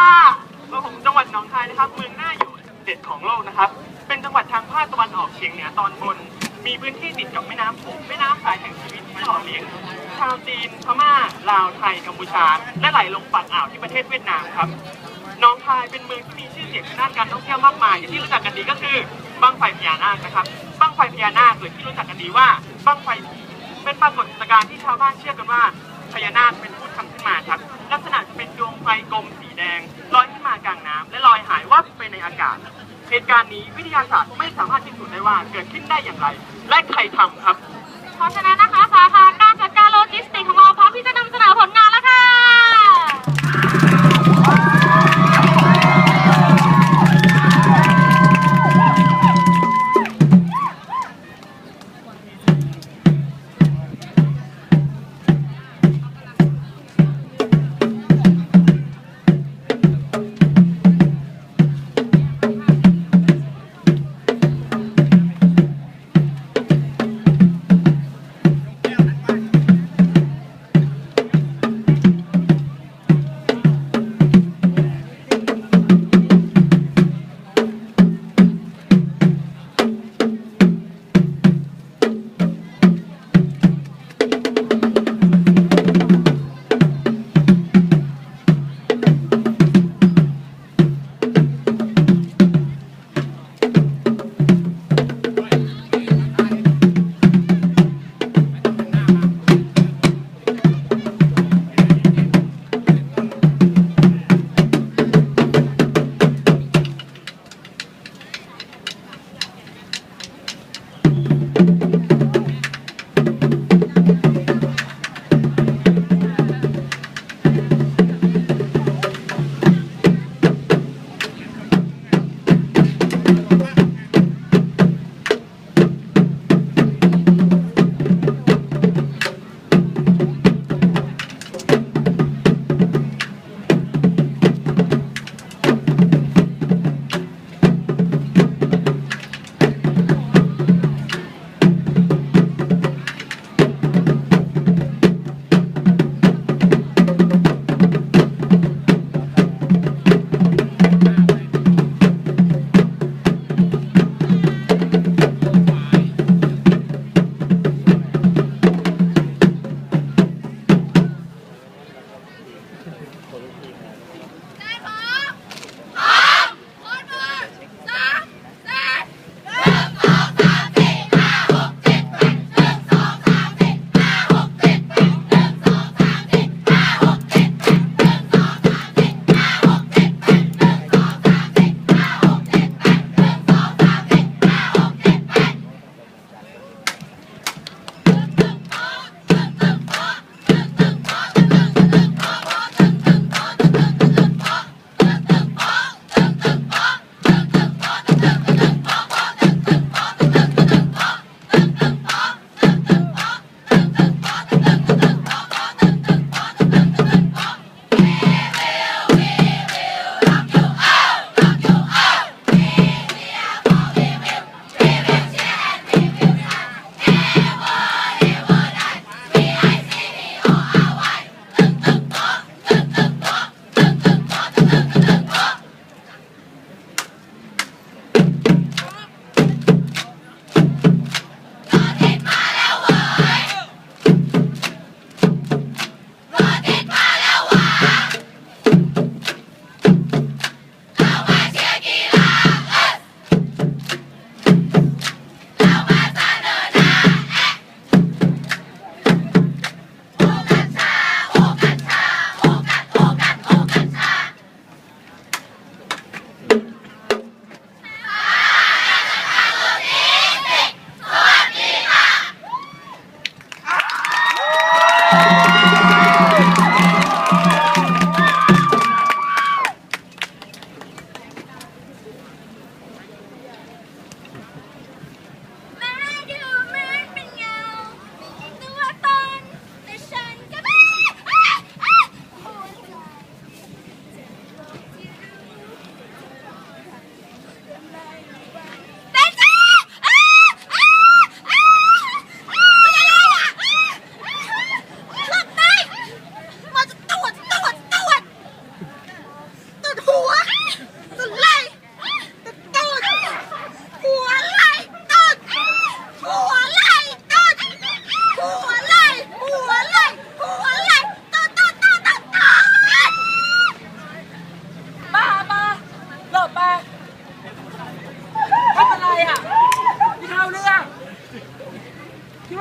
องคายค่ะเมืองของจังหวัดหนองคายนะครับ เมืองน่าอยู่เด็ดของโลกนะครับ เป็นจังหวัดทางภาคตะวันออกเฉียงเหนือตอนบน มีพื้นที่ติดกับแม่น้ำโขงแม่น้ำสายแห่งชีวิตที่หล่อเลี้ยงชาวจีนพม่าลาวไทยกัมพูชา และไหลลงปากอ่าวที่ประเทศเวียดนามครับหนองคายเป็นเมืองที่มีชื่อเสียงด้านการท่องเที่ยวมากมายอย่างที่รู้จักกันดีก็คือบั้งไฟพญานาคนะครับบั้งไฟพญานาคหรือที่รู้จักกันดีว่าบั้งไฟเป็นปรากฏการณ์ที่ชาวบ้านเชื่อกันว่าพญานาคเป็นผู้ทำขึ้นมาครับ ลักษณะจะเป็นดวง ไฟกลมสีแดงลอยขึ้นมากลางน้ำและลอยหายวับไปในอากาศ เหตุการณ์นี้วิทยาศาสตร์ไม่สามารถพิสูจน์ได้ว่าเกิดขึ้นได้อย่างไร และใครทำครับ เพราะฉะนั้นนะคะสาขาการจัดการโลจิสติกของเราพร้อมที่จะนำเสนอผลงาน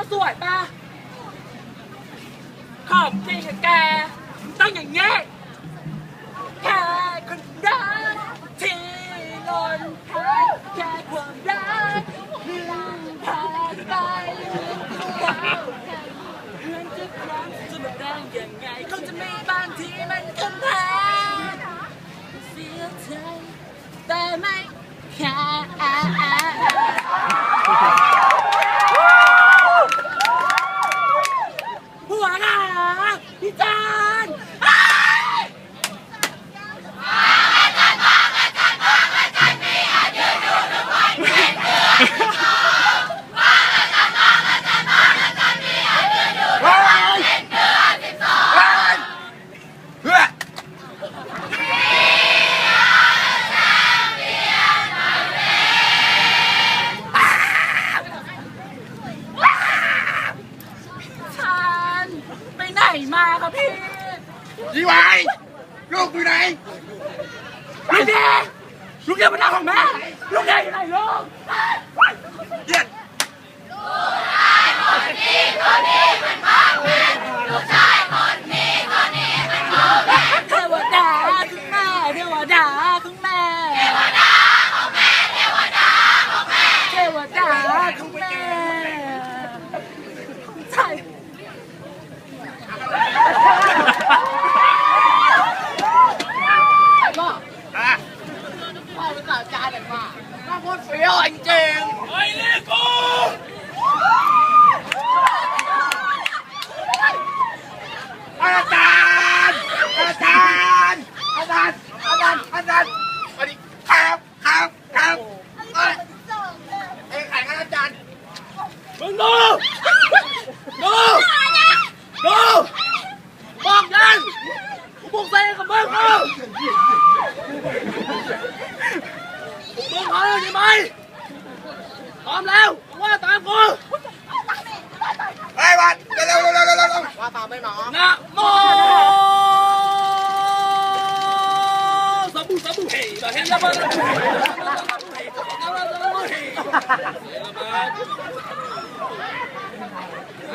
ไหวยป่ะขอบจริงอะแกต้องอย่างเงี้ยแค่คนรักที่หล่นหายแค่ความรักลืมผ่านไปเพื่อนจะครั้งจะมาได้ยังไงคงจะมีบางทีมันคำแพ้เสียใจแต่ไม่แค่ เร็วเร็วเร็นะโมสบู่สบู่เฮ้ยเฮ้ยแล้วมัน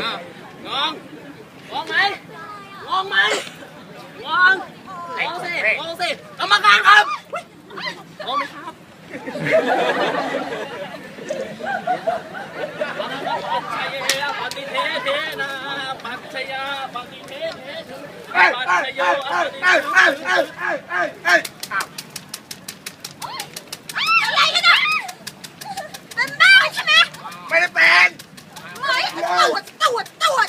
อ้าวงองงองไหมงองไหมงองงองสิงองสิกรรมการครับงองไหมครับปัจชัยปฏิเทเทนะปัจ ชยาปฏิเทเทเอ้ยปัจเอ้ยชเอ้โยยอเอ้ยปฏิเอ้ยเอ้ยเอ้ยเอ้ยเอ้ยเอ้ยอ้าวอะไรกันนะเป็นบ้าใช่ไหมไม่ได้เป็นเฮ้ยตรวจตรวจตรวจ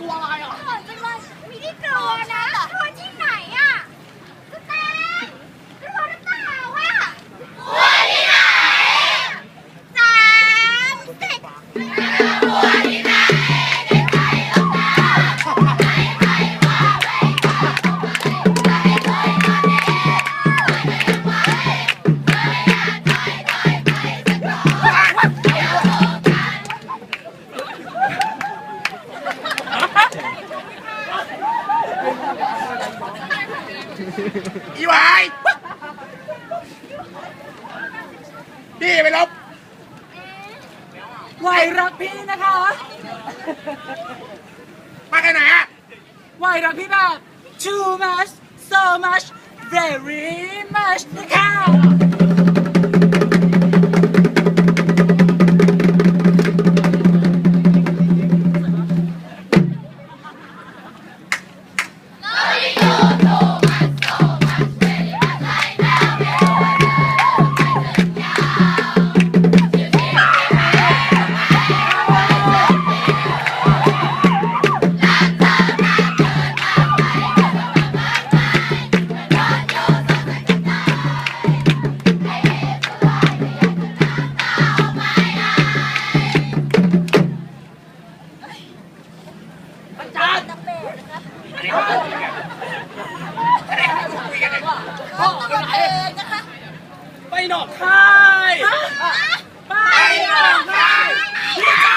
กลัวอะไรอะเกิดจังเลยมีที่กลัวนะกลัวที่ไหนอะสแตนกลัวหรือเปล่าอะกลัวที่ไหนสามสิบอี Why don't you have too much, so much, very much? Cow! ไหวรักพี่แบบ too much so much very much นะคะ ไปหนอกค่าย ไปหนอกค่าย